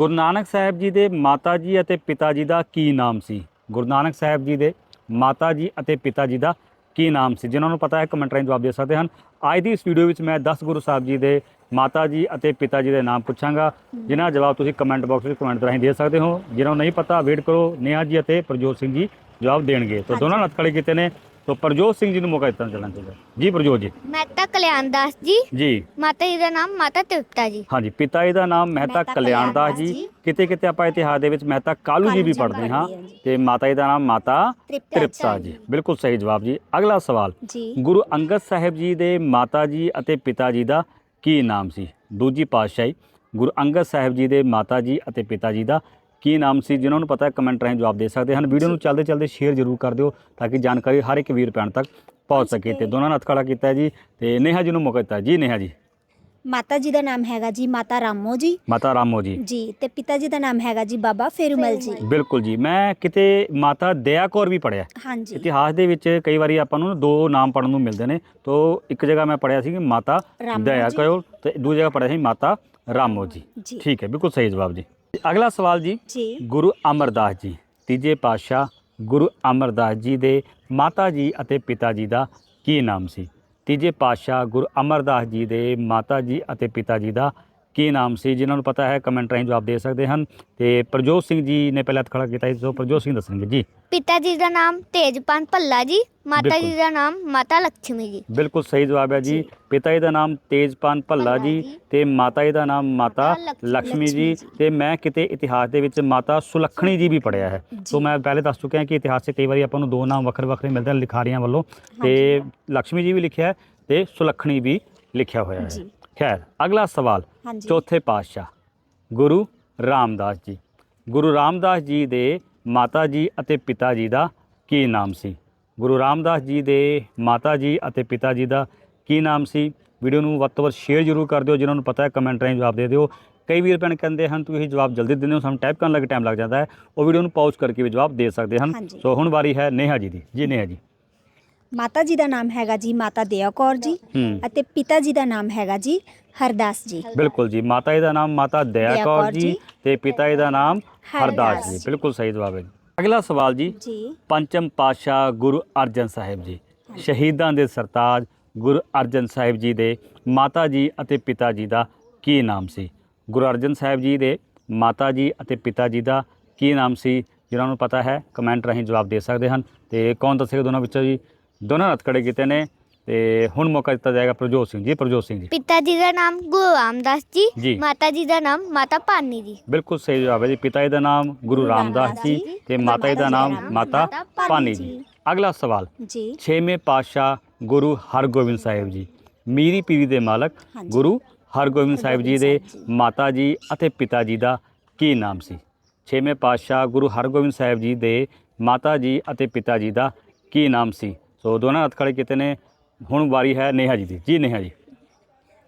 ਗੁਰੂ ਨਾਨਕ ਸਾਹਿਬ ਜੀ ਦੇ ਮਾਤਾ ਜੀ ਅਤੇ ਪਿਤਾ ਜੀ ਦਾ ਕੀ ਨਾਮ ਸੀ? ਗੁਰੂ ਨਾਨਕ ਸਾਹਿਬ ਜੀ ਦੇ ਮਾਤਾ ਜੀ ਅਤੇ ਪਿਤਾ ਜੀ ਦਾ ਕੀ ਨਾਮ ਸੀ? ਜਿਨ੍ਹਾਂ ਨੂੰ ਪਤਾ ਹੈ ਕਮੈਂਟ ਰਾਹੀਂ ਜਵਾਬ ਦੇ ਸਕਦੇ ਹਨ। ਅੱਜ ਦੀ ਇਸ ਵੀਡੀਓ ਵਿੱਚ ਮੈਂ 10 ਗੁਰੂ ਸਾਹਿਬ ਜੀ ਦੇ ਮਾਤਾ ਜੀ ਅਤੇ ਪਿਤਾ ਜੀ ਦੇ ਨਾਮ ਪੁੱਛਾਂਗਾ ਜਿਨ੍ਹਾਂ ਜਵਾਬ ਤੁਸੀਂ ਕਮੈਂਟ ਬਾਕਸ ਵਿੱਚ ਕਮੈਂਟ ਰਾਹੀਂ ਦੇ ਸਕਦੇ ਹੋ। ਜਿਨ੍ਹਾਂ ਨੂੰ ਨਹੀਂ ਪਤਾ ਵੇਟ ਕਰੋ ਨੇਹਾ ਜੀ ਅਤੇ ਪ੍ਰਜੋਤ ਸਿੰਘ ਜੀ ਜਵਾਬ ਦੇਣਗੇ। ਤਾਂ ਦੋਨਾਂ ਨੱਥ ਖੜੇ ਕੀਤੇ ਨੇ। ਤਾਂ ਪ੍ਰਜੋਤ ਸਿੰਘ ਜੀ ਨੂੰ ਮੌਕਾ ਦਿੱਤਾ ਚੱਲਣਾ ਚਾਹੀਦਾ। ਜੀ ਪ੍ਰਜੋਤ ਜੀ। ਮਹਿਤਾ ਕਲਿਆਣ ਦਾਸ ਜੀ। ਜੀ। ਮਾਤਾ ਜੀ ਦਾ ਨਾਮ ਮਾਤਾ ਤ੍ਰਿਪਤਾ ਜੀ। ਹਾਂਜੀ ਪਿਤਾ ਜੀ ਦਾ ਨਾਮ ਮਹਿਤਾ ਮਹਿਤਾ ਕਲਿਆਣ ਦਾਸ ਜੀ। ਕਿਤੇ ਕਿਤੇ ਆਪਾਂ ਇਤਿਹਾਸ ਦੇ ਵਿੱਚ ਮਹਿਤਾ ਕਾਲੂ ਜੀ ਵੀ ਪੜ੍ਹਦੇ ਹਾਂ। ਤੇ ਮਾਤਾ ਜੀ ਦਾ ਨਾਮ ਮਾਤਾ ਤ੍ਰਿਪਤਾ ਤ੍ਰਿਪਤਾ ਜੀ। ਬਿਲਕੁਲ ਸਹੀ ਜਵਾਬ ਜੀ। ਅਗਲਾ ਸਵਾਲ। ਜੀ। ਗੁਰੂ ਅੰਗਦ ਸਾਹਿਬ ਜੀ ਦੇ ਮਾਤਾ ਜੀ ਅਤੇ ਪਿਤਾ ਜੀ ਦਾ ਕੀ ਨਾਮ ਸੀ? ਦੂਜੀ ਪਾਤਸ਼ਾਹੀ ਗੁਰੂ ਅੰਗਦ ਸਾਹਿਬ ਜੀ ਦੇ ਮਾਤਾ ਜੀ ਅਤੇ ਪਿਤਾ ਜੀ ਦਾ ਕੀ ਨਾਮ ਸੀ ਜਿਨ੍ਹਾਂ ਨੂੰ ਪਤਾ ਹੈ ਕਮੈਂਟ ਰਾਹੀਂ ਜਵਾਬ ਦੇ ਸਕਦੇ ਹਨ। ਵੀਡੀਓ ਨੂੰ ਚੱਲਦੇ ਚੱਲਦੇ ਸ਼ੇਅਰ ਜ਼ਰੂਰ ਕਰ ਦਿਓ ਤਾਂ ਕਿ ਜਾਣਕਾਰੀ ਹਰ ਇੱਕ ਵੀਰ ਭੈਣ ਤੱਕ ਪਹੁੰਚ ਸਕੇ ਤੇ ਦੋਨਾਂ ਨਾਲ ਖੜਾ ਕੀਤਾ ਹੈ ਜੀ ਤੇ ਨੇਹਾ ਜੀ ਨੂੰ ਮੌਕਾ ਦਿੱਤਾ ਹੈ। ਜੀ ਨੇਹਾ ਜੀ। ਮਾਤਾ ਜੀ ਦਾ ਨਾਮ ਹੈਗਾ ਜੀ ਮਾਤਾ ਰਾਮੋ ਜੀ। ਮਾਤਾ ਰਾਮੋ ਜੀ। ਜੀ ਤੇ ਪਿਤਾ ਜੀ ਦਾ ਨਾਮ ਹੈਗਾ ਜੀ ਬਾਬਾ ਫੇਰੂਮਲ ਜੀ। ਬਿਲਕੁਲ ਜੀ। ਮੈਂ ਕਿਤੇ ਮਾਤਾ ਦਇਆ ਕੌਰ ਵੀ ਪੜਿਆ ਹਾਂਜੀ। ਇਤਿਹਾਸ ਦੇ ਵਿੱਚ ਕਈ ਵਾਰੀ ਆਪਾਂ ਨੂੰ ਦੋ ਨਾਮ ਪੜਨ ਨੂੰ ਮਿਲਦੇ ਨੇ। ਤੋਂ ਇੱਕ ਜਗ੍ਹਾ ਮੈਂ ਪੜਿਆ ਸੀ ਕਿ ਮਾਤਾ ਰਾਮੋ ਦਇਆ ਜੀ। ਕੌਰ ਤੇ ਦੂਜੀ ਜਗ੍ਹਾ ਪੜਿਆ ਸੀ ਮਾਤਾ ਰਾਮੋ ਜੀ। ਜੀ। ਠੀਕ ਹੈ ਬਿਲਕੁਲ ਸਹੀ ਜਵਾਬ ਜੀ। ਅਗਲਾ ਸਵਾਲ ਜੀ ਜੀ। ਗੁਰੂ ਅਮਰਦਾਸ ਜੀ ਤੀਜੇ ਪਾਤਸ਼ਾਹ ਗੁਰੂ ਅਮਰਦਾਸ ਜੀ ਦੇ ਮਾਤਾ ਜੀ ਅਤੇ ਪਿਤਾ ਜੀ ਦਾ ਕੀ ਨਾਮ ਸੀ? ਤੀਜੇ ਪਾਤਸ਼ਾਹ ਗੁਰੂ ਅਮਰਦਾਸ ਜੀ ਦੇ ਮਾਤਾ ਜੀ ਅਤੇ ਪਿਤਾ ਜੀ ਦਾ ਕੀ ਨਾਮ ਸੀ ਜਿਨ੍ਹਾਂ ਨੂੰ ਪਤਾ ਹੈ ਕਮੈਂਟ ਰਾਹੀਂ ਜਵਾਬ ਦੇ ਸਕਦੇ ਹਨ। ਤੇ ਪ੍ਰਜੋਤ ਸਿੰਘ ਜੀ ਨੇ ਪਹਿਲਾਂ ਹੱਥ ਖੜਾ ਕੀਤਾ ਸੀ ਸੋ ਪ੍ਰਜੋਤ ਸਿੰਘ ਦੱਸਣਗੇ ਜੀ। ਪਿਤਾ ਜੀ ਦਾ ਨਾਮ ਤੇਜਪਾਨ ਭੱਲਾ ਜੀ ਮਾਤਾ ਜੀ ਦਾ ਨਾਮ ਮਾਤਾ ਲక్ష్ਮੀ ਜੀ। ਬਿਲਕੁਲ ਸਹੀ ਜਵਾਬ ਹੈ ਜੀ। ਪਿਤਾ ਜੀ ਦਾ ਨਾਮ ਤੇਜਪਾਨ ਭੱਲਾ ਜੀ ਜੀ। ਤੇ ਮਾਤਾ ਜੀ ਦਾ ਨਾਮ ਮਾਤਾ ਲక్ష్ਮੀ ਜੀ ਲਕਸ਼ਮੀ ਜੀ। ਤੇ ਮੈਂ ਕਿਤੇ ਇਤਿਹਾਸ ਦੇ ਵਿੱਚ ਮਾਤਾ ਸੁਲੱਖਣੀ ਜੀ ਵੀ ਪੜਿਆ ਹੈ। ਸੋ ਮੈਂ ਪਹਿਲੇ ਦੱਸ ਚੁੱਕਿਆ ਕਿ ਇਤਿਹਾਸ 'ਚ ਕਈ ਵਾਰੀ ਆਪਾਂ ਨੂੰ ਦੋ ਨਾਮ ਵੱਖਰੇ ਵੱਖਰੇ ਮਿਲਦੇ ਹਨ ਲਿਖਾਰੀਆਂ ਵੱਲੋਂ। ਤੇ ਲక్ష్ਮੀ ਜੀ ਵੀ ਲਿਖਿਆ ਹੈ ਤੇ ਸੁਲੱਖਣੀ ਵੀ ਲਿਖਿਆ ਹੋਇਆ ਹੈ। ਖੈਰ ਅਗਲਾ ਸਵਾਲ। ਹਾਂਜੀ। ਚੌਥੇ ਪਾਤਸ਼ਾਹ ਗੁਰੂ ਰਾਮਦਾਸ ਜੀ। ਗੁਰੂ ਰਾਮਦਾਸ ਜੀ ਦੇ ਮਾਤਾ ਜੀ ਅਤੇ ਪਿਤਾ ਜੀ ਦਾ ਕੀ ਨਾਮ ਸੀ? ਗੁਰੂ ਰਾਮਦਾਸ ਜੀ ਦੇ ਮਾਤਾ ਜੀ ਅਤੇ ਪਿਤਾ ਜੀ ਦਾ ਕੀ ਨਾਮ ਸੀ? ਵੀਡੀਓ ਨੂੰ ਵੱਧ ਤੋਂ ਵੱਧ ਸ਼ੇਅਰ ਜ਼ਰੂਰ ਕਰ ਦਿਓ। ਜਿਨ੍ਹਾਂ ਨੂੰ ਪਤਾ ਹੈ ਕਮੈਂਟ ਰਾਹੀਂ ਜਵਾਬ ਦੇ ਦਿਓ। ਕਈ ਵੀਰ ਭੈਣ ਕਹਿੰਦੇ ਹਨ ਤੁਸੀਂ ਜਵਾਬ ਜਲਦੀ ਦਿੰਦੇ ਹੋ ਸਾਨੂੰ ਟਾਈਪ ਕਰਨ ਲੱਗੇ ਟਾਈਮ ਲੱਗ ਜਾਂਦਾ ਹੈ। ਉਹ ਵੀਡੀਓ ਨੂੰ ਪਾਜ਼ ਕਰਕੇ ਵੀ ਜਵਾਬ ਦੇ ਸਕਦੇ ਹਨ। ਸੋ ਹੁਣ ਵਾਰੀ ਹੈ ਨੇਹਾ ਜੀ ਦੀ। ਜੀ ਨੇਹਾ ਜੀ। ਮਾਤਾ ਜੀ ਦਾ ਨਾਮ ਹੈਗਾ ਜੀ ਮਾਤਾ ਦਇਆ ਕੌਰ ਜੀ ਹੂੰ। ਅਤੇ ਪਿਤਾ ਜੀ ਦਾ ਨਾਮ ਹੈਗਾ ਜੀ ਹਰਦਾਸ ਜੀ। ਬਿਲਕੁਲ ਜੀ ਮਾਤਾ ਜੀ ਦਾ ਨਾਮ ਮਾਤਾ ਦਇਆ ਕੌਰ ਜੀ ਤੇ ਪਿਤਾ ਜੀ ਦਾ ਨਾਮ ਹਰਦਾਸ ਜੀ। ਬਿਲਕੁਲ ਸਹੀ ਜਵਾਬ ਹੈ ਜੀ। ਅਗਲਾ ਸਵਾਲ ਜੀ ਜੀ। ਪੰਚਮ ਪਾਤਸ਼ਾਹ ਗੁਰੂ ਅਰਜਨ ਸਾਹਿਬ ਜੀ। ਸ਼ਹੀਦਾਂ ਦੇ ਸਰਤਾਜ ਗੁਰੂ ਅਰਜਨ ਸਾਹਿਬ ਜੀ ਦੇ ਮਾਤਾ ਜੀ ਅਤੇ ਪਿਤਾ ਜੀ ਦਾ ਕੀ ਨਾਮ ਸੀ? ਗੁਰੂ ਅਰਜਨ ਸਾਹਿਬ ਜੀ ਦੇ ਮਾਤਾ ਜੀ ਅਤੇ ਪਿਤਾ ਜੀ ਦਾ ਕੀ ਨਾਮ ਸੀ? ਜਿਨ੍ਹਾਂ ਨੂੰ ਪਤਾ ਹੈ ਕਮੈਂਟ ਰਾਹੀਂ ਜਵਾਬ ਦੇ ਸਕਦੇ ਹਨ। ਤੇ ਕੌਣ ਦੱਸੇਗਾ ਦੋਨਾਂ ਵਿੱਚੋਂ ਜੀ? ਦੋਨਾਂ ਹੱਥ ਖੜੇ ਕੀਤੇ ਨੇ ਤੇ ਹੁਣ ਮੌਕਾ ਦਿੱਤਾ ਜਾਏਗਾ ਪ੍ਰਜੋਤ ਸਿੰਘ ਜੀ ਪ੍ਰਜੋਤ ਸਿੰਘ ਜੀ। ਪਿਤਾ ਜੀ ਦਾ ਨਾਮ ਗੁਰੂ ਰਾਮਦਾਸ ਜੀ। ਜੀ। ਮਾਤਾ ਜੀ ਦਾ ਨਾਮ ਮਾਤਾ ਭਾਨੀ ਜੀ। ਬਿਲਕੁਲ ਸਹੀ ਜਵਾਬ ਹੈ ਜੀ ਪਿਤਾ ਜੀ ਦਾ ਨਾਮ ਗੁਰੂ ਰਾਮਦਾਸ ਜੀ ਤੇ ਮਾਤਾ ਜੀ ਦਾ ਨਾਮ ਮਾਤਾ ਪਾਨੀ ਜੀ। ਅਗਲਾ ਸਵਾਲ ਜੀ। ਛੇਵੇਂ ਪਾਤਸ਼ਾਹ ਗੁਰੂ ਹਰਗੋਬਿੰਦ ਸਾਹਿਬ ਜੀ ਮੀਰੀ ਪੀਰੀ ਦੇ ਮਾਲਕ ਹਾਂਜੀ। ਗੁਰੂ ਹਰਗੋਬਿੰਦ ਸਾਹਿਬ ਜੀ ਦੇ ਹਰਗੋਬਿੰਦ ਸਾਹਿਬ ਜੀ। ਮਾਤਾ ਜੀ ਅਤੇ ਪਿਤਾ ਜੀ ਦਾ ਕੀ ਨਾਮ ਸੀ? ਛੇਵੇਂ ਪਾਤਸ਼ਾਹ ਗੁਰੂ ਹਰਗੋਬਿੰਦ ਸਾਹਿਬ ਜੀ ਦੇ ਮਾਤਾ ਜੀ ਅਤੇ ਪਿਤਾ ਜੀ ਦਾ ਕੀ ਨਾਮ ਸੀ? ਸੋ ਦੋਨਾਂ ਹੱਥ ਖੜੇ ਕੀਤੇ ਨੇ। ਹੁਣ ਵਾਰੀ ਹੈ ਨੇਹਾ ਜੀ ਦੀ। ਜੀ ਨੇਹਾ ਜੀ।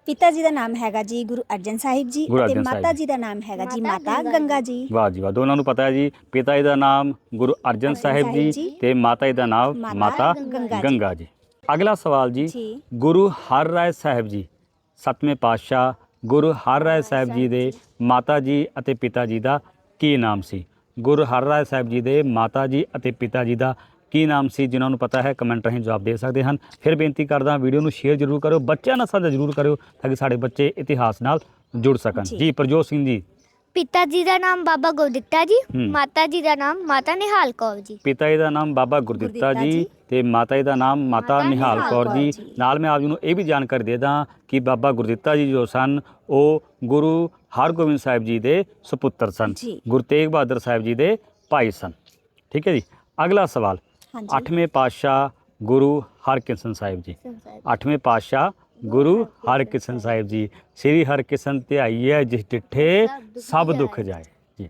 ਪਿਤਾ ਜੀ ਦਾ ਨਾਮ ਹੈਗਾ ਜੀ ਗੁਰੂ ਅਰਜਨ ਸਾਹਿਬ ਜੀ ਗੁਰੂ ਅਤੇ ਅਰਜਨ ਸਾਹਿਬ ਮਾਤਾ ਜੀ। ਜੀ ਦਾ ਨਾਮ ਹੈਗਾ ਜੀ ਮਾਤਾ ਗੰਗਾ ਜੀ। ਵਾਹ ਜੀ ਵਾਹ ਦੋਨਾਂ ਨੂੰ ਪਤਾ ਹੈ ਜੀ। ਪਿਤਾ ਜੀ ਦਾ ਨਾਮ ਗੁਰੂ ਅਰਜਨ ਅਰਜਨ ਸਾਹਿਬ ਸਾਹਿਬ ਜੀ। ਜੀ ਤੇ ਮਾਤਾ ਜੀ ਦਾ ਨਾਮ ਮਾਤਾ ਮਾਤਾ ਗੰਗਾ ਜੀ। ਗੰਗਾ ਜੀ। ਅਗਲਾ ਸਵਾਲ ਜੀ ਜੀ। ਗੁਰੂ ਹਰ ਰਾਏ ਸਾਹਿਬ ਜੀ ਸਤਵੇਂ ਪਾਤਸ਼ਾਹ ਗੁਰੂ ਹਰ ਰਾਏ ਸਾਹਿਬ ਜੀ ਦੇ ਮਾਤਾ ਜੀ ਅਤੇ ਪਿਤਾ ਜੀ ਦਾ ਕੀ ਨਾਮ ਸੀ? ਗੁਰੂ ਹਰ ਰਾਏ ਸਾਹਿਬ ਜੀ ਦੇ ਮਾਤਾ ਜੀ ਅਤੇ ਪਿਤਾ ਜੀ ਦਾ ਕੀ ਨਾਮ ਸੀ ਜਿਨ੍ਹਾਂ ਨੂੰ ਪਤਾ ਹੈ ਕਮੈਂਟ ਰਾਹੀਂ ਜਵਾਬ ਦੇ ਸਕਦੇ ਹਨ ਫਿਰ ਬੇਨਤੀ ਕਰਦਾ ਵੀਡੀਓ ਨੂੰ ਸ਼ੇਅਰ ਜ਼ਰੂਰ ਕਰਿਓ ਬੱਚਿਆਂ ਨਾਲ ਸਾਂਝਾ ਜ਼ਰੂਰ ਕਰਿਓ ਤਾਂ ਕਿ ਸਾਡੇ ਬੱਚੇ ਇਤਿਹਾਸ ਨਾਲ ਜੁੜ ਸਕਣ ਜੀ। ਜੀ ਪ੍ਰਜੋਤ ਸਿੰਘ ਜੀ ਪਿਤਾ ਜੀ ਦਾ ਨਾਮ ਬਾਬਾ ਗੁਰਦਿੱਤਾ ਜੀ ਹੂੰ। ਮਾਤਾ ਜੀ ਦਾ ਨਾਮ ਮਾਤਾ ਨਿਹਾਲ ਕੌਰ ਜੀ ਪਿਤਾ ਜੀ ਦਾ ਨਾਮ ਬਾਬਾ ਗੁਰਦਿੱਤਾ ਗੁਰਦਿੱਤਾ ਜੀ ਜੀ। ਤੇ ਮਾਤਾ ਜੀ ਦਾ ਨਾਮ ਮਾਤਾ ਮਾਤਾ ਨਿਹਾਲ ਨਿਹਾਲ ਕੌਰ ਕੌਰ ਜੀ ਜੀ। ਨਾਲ ਮੈਂ ਆਪ ਜੀ ਨੂੰ ਇਹ ਵੀ ਜਾਣਕਾਰੀ ਦੇ ਦਾਂ ਕਿ ਬਾਬਾ ਗੁਰਦਿੱਤਾ ਜੀ ਜੋ ਸਨ ਉਹ ਗੁਰੂ ਹਰਗੋਬਿੰਦ ਸਾਹਿਬ ਜੀ ਦੇ ਸੁਪੁੱਤਰ ਸਨ ਜੀ। ਗੁਰੂ ਤੇਗ ਬਹਾਦਰ ਸਾਹਿਬ ਜੀ ਦੇ ਭਾਈ ਸਨ ਠੀਕ ਹੈ ਜੀ ਅਗਲਾ ਸਵਾਲ ਹਾਂਜੀ। ਅੱਠਵੇਂ ਪਾਤਸ਼ਾਹ ਗੁਰੂ ਹਰਕ੍ਰਿਸ਼ਨ ਸਾਹਿਬ ਜੀ। ਅੱਠਵੇਂ ਪਾਤਸ਼ਾਹ ਗੁਰੂ ਹਰਕ੍ਰਿਸ਼ਨ ਸਾਹਿਬ ਜੀ। ਸ੍ਰੀ ਹਰਕ੍ਰਿਸ਼ਨ ਧਿਆਈਐ ਜਿਸ ਡਿਠੇ ਸਭ ਦੁੱਖ ਜਾਏ। ਜੀ।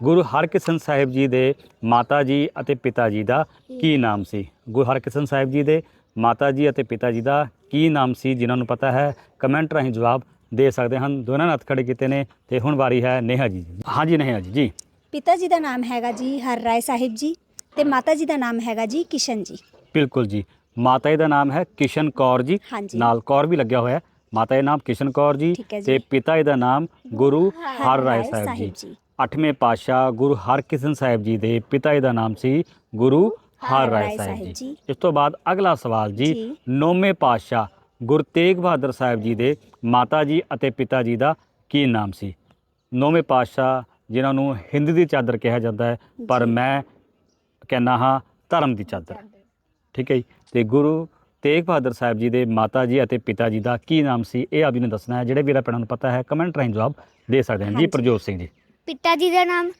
ਗੁਰੂ ਹਰਕ੍ਰਿਸ਼ਨ ਸਾਹਿਬ ਜੀ ਦੇ ਮਾਤਾ ਜੀ ਅਤੇ ਪਿਤਾ ਜੀ ਦਾ ਕੀ ਨਾਮ ਸੀ? ਗੁਰੂ ਹਰਕ੍ਰਿਸ਼ਨ ਸਾਹਿਬ ਜੀ ਦੇ ਮਾਤਾ ਜੀ ਅਤੇ ਪਿਤਾ ਜੀ ਦਾ ਕੀ ਨਾਮ ਸੀ ਜਿਨ੍ਹਾਂ ਨੂੰ ਪਤਾ ਹੈ? ਕਮੈਂਟ ਰਾਹੀਂ ਜਵਾਬ ਦੇ ਸਕਦੇ ਹਨ। ਦੋਨਾਂ ਨੇ ਹੱਥ ਖੜੇ ਕੀਤੇ ਨੇ ਤੇ ਹੁਣ ਵਾਰੀ ਹੈ ਨੇਹਾ ਜੀ ਦੀ। ਹਾਂਜੀ ਨੇਹਾ ਜੀ ਜੀ। ਪਿਤਾ ਜੀ ਦਾ ਨਾਮ ਹੈਗਾ ਜੀ ਹਰ ਰਾਏ ਸਾਹਿਬ ਜੀ। ਤੇ ਮਾਤਾ ਜੀ ਦਾ ਨਾਮ ਹੈਗਾ ਜੀ ਕਿਸ਼ਨ ਜੀ ਬਿਲਕੁਲ ਜੀ ਮਾਤਾ ਜੀ ਦਾ ਨਾਮ ਹੈ ਕਿਸ਼ਨ ਕੌਰ ਜੀ ਹਾਂਜੀ। ਨਾਲ ਕੌਰ ਵੀ ਲੱਗਿਆ ਹੋਇਆ ਹੈ ਮਾਤਾ ਜੀ ਦਾ ਨਾਮ ਕਿਸ਼ਨ ਕੌਰ ਜੀ ਠੀਕ ਹੈ ਜੀ। ਤੇ ਪਿਤਾ ਜੀ ਦਾ ਨਾਮ ਗੁਰੂ ਹਰ ਰਾਏ ਸਾਹਿਬ ਜੀ। 8ਵੇਂ ਪਾਤਸ਼ਾਹ ਗੁਰੂ ਹਰਕ੍ਰਿਸ਼ਨ ਸਾਹਿਬ ਜੀ ਦੇ ਪਿਤਾ ਜੀ ਦਾ ਨਾਮ ਸੀ ਗੁਰੂ ਹਰ ਰਾਏ ਸਾਹਿਬ ਜੀ ਇਸ ਤੋਂ ਬਾਅਦ ਅਗਲਾ ਸਵਾਲ ਜੀ ਜੀ। 9ਵੇਂ ਪਾਤਸ਼ਾਹ ਗੁਰੂ ਤੇਗ ਬਹਾਦਰ ਸਾਹਿਬ ਜੀ ਦੇ ਮਾਤਾ ਜੀ ਅਤੇ ਪਿਤਾ ਜੀ ਦਾ ਕੀ ਨਾਮ ਸੀ 9ਵੇਂ ਪਾਤਸ਼ਾਹ ਜਿਨ੍ਹਾਂ ਨੂੰ ਹਿੰਦ ਦੀ ਚਾਦਰ ਕਿਹਾ ਜਾਂਦਾ ਹੈ ਪਰ। ਮੈਂ ਕਹਿੰਦਾ ਹਾਂ ਧਰਮ ਦੀ ਚਾਦਰ। ਠੀਕ ਹੈ ਜੀ? ਤੇ ਗੁਰੂ ਤੇਗ ਬਹਾਦਰ ਸਾਹਿਬ ਜੀ ਦੇ ਮਾਤਾ ਜੀ ਅਤੇ ਪਿਤਾ ਜੀ ਦਾ ਕੀ ਨਾਮ ਸੀ ਇਹ ਆਪ ਜੀ ਨੇ ਦੱਸਣਾ ਹੈ। ਜਿਹੜੇ ਵੀਰਾਂ ਭੈਣਾਂ ਨੂੰ ਪਤਾ ਹੈ ਕਮੈਂਟ ਰਾਹੀਂ ਜਵਾਬ ਦੇ ਸਕਦੇ ਹਨ ਜੀ। ਪ੍ਰਜੋਤ ਸਿੰਘ ਜੀ। ਪਿਤਾ ਜੀ ਦਾ ਨਾਮ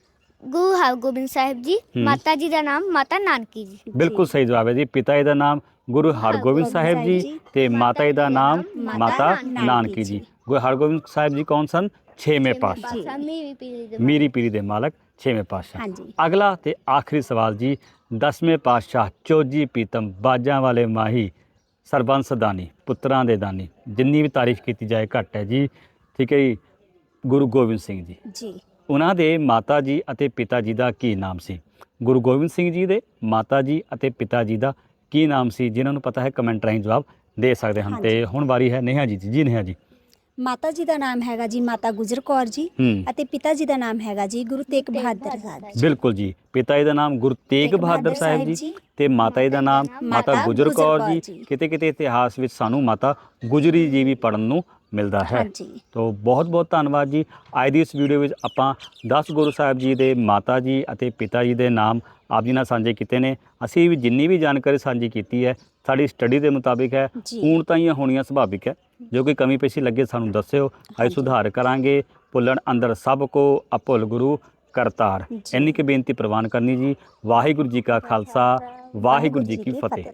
ਗੁਰੂ ਹਰਗੋਬਿੰਦ ਸਾਹਿਬ ਜੀ। ਮਾਤਾ ਜੀ ਦਾ ਨਾਮ ਮਾਤਾ ਨਾਨਕੀ ਜੀ। ਬਿਲਕੁਲ ਸਹੀ ਜਵਾਬ ਹੈ ਜੀ। ਪਿਤਾ ਜੀ ਦਾ ਨਾਮ ਗੁਰੂ ਹਰਗੋਬਿੰਦ ਸਾਹਿਬ ਜੀ ਤੇ ਮਾਤਾ ਜੀ ਦਾ ਨਾਮ ਮਾਤਾ ਨਾਨਕੀ ਜੀ। ਗੁਰੂ ਹਰਗੋਬਿੰਦ ਸਾਹਿਬ ਜੀ ਕੌਣ ਸਨ? ਛੇਵੇਂ ਪਾਤਸ਼ਾਹ। ਮੀਰੀ ਪੀਰੀ ਦੇ ਮਾਲਕ। ਛੇਵੇਂ ਪਾਤਸ਼ਾਹ। ਹਾਂਜੀ। ਅਗਲਾ ਤੇ ਆਖਰੀ ਸਵਾਲ ਜੀ ਦਸਵੇਂ ਪਾਤਸ਼ਾਹ ਚੋਜੀ ਪੀਤਮ ਬਾਜਾਂ ਵਾਲੇ ਮਾਹੀ ਸਰਬੰਸ ਦਾਨੀ ਪੁੱਤਰਾਂ ਦੇ ਦਾਨੀ ਜਿੰਨੀ ਵੀ ਤਾਰੀਫ ਕੀਤੀ ਜਾਏ ਘੱਟ ਹੈ ਜੀ ਠੀਕ ਹੈ ਜੀ ਗੁਰੂ ਗੋਬਿੰਦ ਸਿੰਘ ਜੀ। ਜੀ। ਉਹਨਾਂ ਦੇ ਮਾਤਾ ਜੀ ਅਤੇ ਪਿਤਾ ਜੀ ਦਾ ਕੀ ਨਾਮ ਸੀ? ਗੁਰੂ ਗੋਬਿੰਦ ਸਿੰਘ ਜੀ ਦੇ ਮਾਤਾ ਜੀ ਅਤੇ ਪਿਤਾ ਜੀ ਦਾ ਕੀ ਨਾਮ ਸੀ? ਜਿਨ੍ਹਾਂ ਨੂੰ ਪਤਾ ਹੈ ਕਮੈਂਟ ਰਾਹੀਂ ਜਵਾਬ ਦੇ ਸਕਦੇ ਹਨ। ਤੇ ਹੁਣ ਵਾਰੀ ਹੈ ਨੇਹਾ ਜੀ ਦੀ। ਜੀ ਨੇਹਾ ਜੀ। ਮਾਤਾ ਜੀ ਦਾ ਨਾਮ ਹੈਗਾ ਜੀ ਮਾਤਾ ਗੁਜਰ ਕੌਰ ਜੀ ਹੂੰ। ਅਤੇ ਪਿਤਾ ਜੀ ਦਾ ਨਾਮ ਹੈਗਾ ਜੀ ਗੁਰੂ ਤੇਗ ਬਹਾਦਰ ਸਾਹਿਬ ਜੀ। ਬਿਲਕੁਲ ਜੀ। ਪਿਤਾ ਜੀ ਦਾ ਨਾਮ ਗੁਰੂ ਤੇਗ ਬਹਾਦਰ ਸਾਹਿਬ ਜੀ ਤੇ ਮਾਤਾ ਜੀ ਦਾ ਨਾਮ ਮਾਤਾ ਗੁਜਰ ਕੌਰ ਜੀ। ਕਿਤੇ ਕਿਤੇ ਇਤਿਹਾਸ ਵਿੱਚ ਸਾਨੂੰ ਮਾਤਾ ਗੁਜਰੀ ਜੀ ਵੀ ਪੜਨ ਨੂੰ ਮਿਲਦਾ ਹੈ। ਤੋ ਬਹੁਤ ਬਹੁਤ ਧੰਨਵਾਦ ਜੀ। ਅੱਜ ਦੀ ਇਸ ਵੀਡੀਓ ਵਿੱਚ ਆਪਾਂ 10 ਗੁਰੂ ਸਾਹਿਬ ਜੀ ਦੇ ਮਾਤਾ ਜੀ ਅਤੇ ਪਿਤਾ ਜੀ ਦੇ ਨਾਮ ਆਪ ਜੀ ਨਾਲ ਸਾਂਝੇ ਕੀਤੇ ਨੇ। ਅਸੀਂ ਵੀ ਜਿੰਨੀ ਵੀ ਜਾਣਕਾਰੀ ਸਾਂਝੀ ਕੀਤੀ ਹੈ ਸਾਡੀ ਸਟੱਡੀ ਦੇ ਮੁਤਾਬਿਕ ਹੈ। ਜੀ। ਪੂਰਨਤਾਈਆਂ ਹੋਣੀਆਂ ਸੁਭਾਵਿਕ ਹੈ। ਜੋ ਕੋਈ ਕਮੀ ਪੇਸ਼ੀ ਲੱਗੇ ਸਾਨੂੰ ਦੱਸਿਓ। ਅਸੀਂ। ਸੁਧਾਰ ਕਰਾਂਗੇ। ਭੁੱਲਣ ਅੰਦਰ ਸਭ ਕੋ ਅਭੁੱਲ ਗੁਰੂ ਕਰਤਾਰ। ਇੰਨੀ ਕੁ ਬੇਨਤੀ ਪ੍ਰਵਾਨ ਕਰਨੀ ਜੀ। ਵਾਹਿਗੁਰੂ ਜੀ ਕਾ ਖਾਲਸਾ। ਵਾਹਿਗੁਰੂ ਜੀ ਕੀ ਫਤਿਹ।